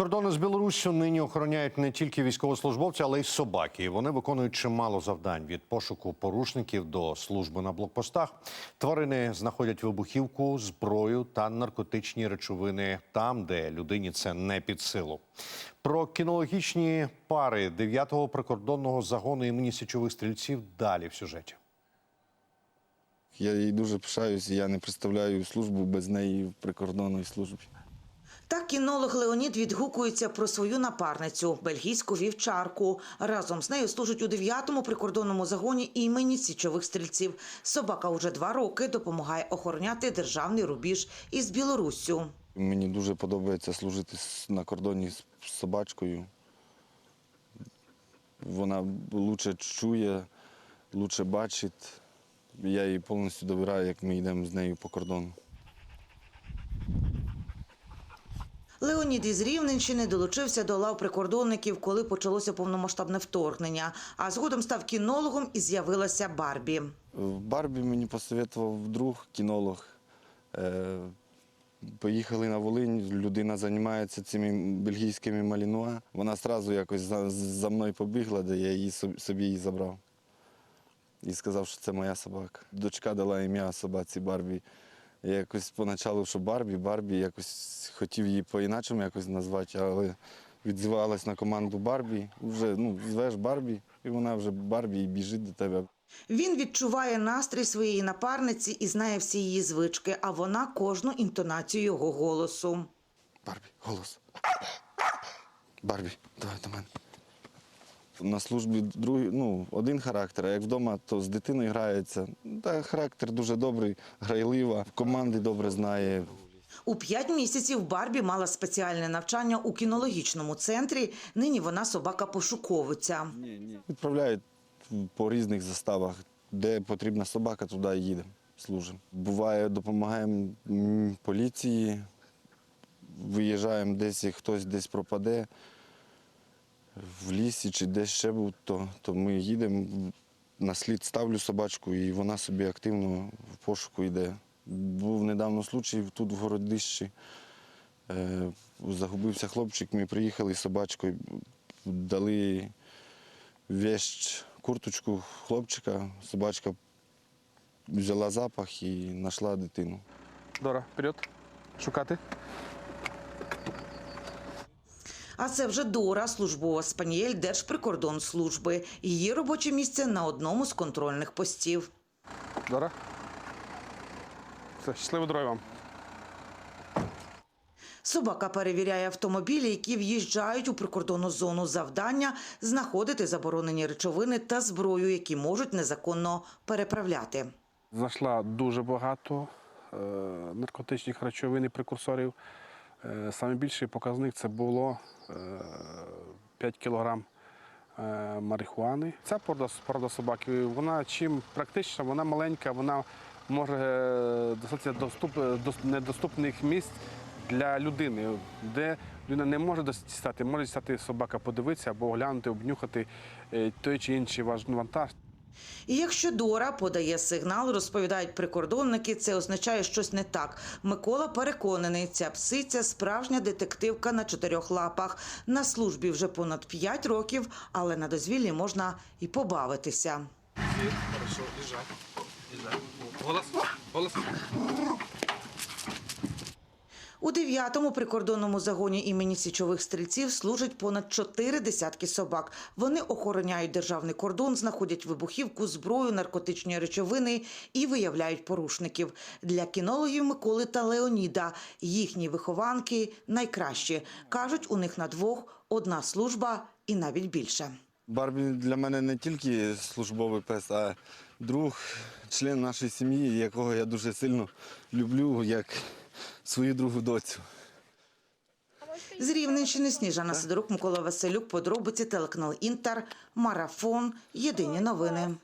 Кордони з Білоруссю нині охороняють не тільки військовослужбовці, але й собаки. Вони виконують чимало завдань від пошуку порушників до служби на блокпостах. Тварини знаходять вибухівку, зброю та наркотичні речовини там, де людині це не під силу. Про кінологічні пари 9-го прикордонного загону імені січових стрільців далі в сюжеті. Я їй дуже пишаюся, я не представляю службу без неї в прикордонній службі. Так кінолог Леонід відгукується про свою напарницю бельгійську вівчарку. Разом з нею служить у 9-му прикордонному загоні імені січових стрільців. Собака уже два роки допомагає охороняти державний рубіж із Білоруссю. Мені дуже подобається служити на кордоні з собачкою. Вона лучше чує, лучше бачить. Я їй повністю довіряю, як ми йдемо з нею по кордону. Леонід із Рівненщини долучився до лав прикордонників, коли почалося повномасштабне вторгнення. А згодом став кінологом і з'явилася Барбі. В Барбі мені посоветував друг, кінолог. Е, Поїхали на Волинь, людина займається цими бельгійськими малінуа. Вона одразу якось за, мною побігла, де я її собі її забрав. І сказав, що це моя собака. Дочка дала ім'я собаці Барбі. Я якось поначалу, що Барбі, Барбі, якось хотів її по-іначому якось назвати, але відзивалась на команду Барбі. Вже ну, звеш Барбі, і вона вже Барбі і біжить до тебе. Він відчуває настрій своєї напарниці і знає всі її звички, а вона кожну інтонацію його голосу. Барбі, голос. Барбі, давай до мене. На службі другий, ну, один характер, а як вдома, то з дитиною грається. Та характер дуже добрий, грайлива, команди добре знає. У п'ять місяців Барбі мала спеціальне навчання у кінологічному центрі. Нині вона собака-пошуковиця. Відправляють по різних заставах. Де потрібна собака, туди їдемо, служимо. Буває, допомагаємо поліції, виїжджаємо десь, і хтось десь пропаде в лісі чи десь ще був, то, то ми їдемо, на слід ставлю собачку, і вона собі активно в пошуку йде. Був недавно случай тут в Городищі. Е, загубився хлопчик, ми приїхали з собачкою, дали вещь, курточку хлопчика, собачка взяла запах і знайшла дитину. Дора, вперед. Шукати. А це вже Дора, службова спанієль Держприкордонслужби. Її робоче місце на одному з контрольних постів. Дора. Все, щасливо дороги вам. Собака перевіряє автомобілі, які в'їжджають у прикордонну зону завдання знаходити заборонені речовини та зброю, які можуть незаконно переправляти. Знайшла дуже багато е, наркотичних речовин і прекурсорів. Е, Саме більший показник це було е, 5 кілограм е, марихуани. Ця порода, порода собаки, вона чим практична, вона маленька, вона може е, доступ, недоступних місць для людини, де людина не може дістати, може дістати собака, подивитися або оглянути, обнюхати е, той чи інший вантаж. І якщо Дора подає сигнал, розповідають прикордонники, це означає щось не так. Микола переконаний, ця псиця справжня детективка на чотирьох лапах. На службі вже понад п'ять років, але на дозвіллі можна і побавитися. Хорошо. Голос, голос. У 9-му прикордонному загоні імені січових стрільців служать понад чотири десятки собак. Вони охороняють державний кордон, знаходять вибухівку, зброю, наркотичні речовини і виявляють порушників. Для кінологів Миколи та Леоніда їхні вихованки найкращі. Кажуть, у них на двох одна служба і навіть більше. Барбі для мене не тільки службовий пес, а друг, член нашої сім'ї, якого я дуже сильно люблю, як свою другу доцю. З Рівненщини Сніжана Сидорук, Микола Василюк, подробиці телеканал Інтер, Марафон. Єдині новини.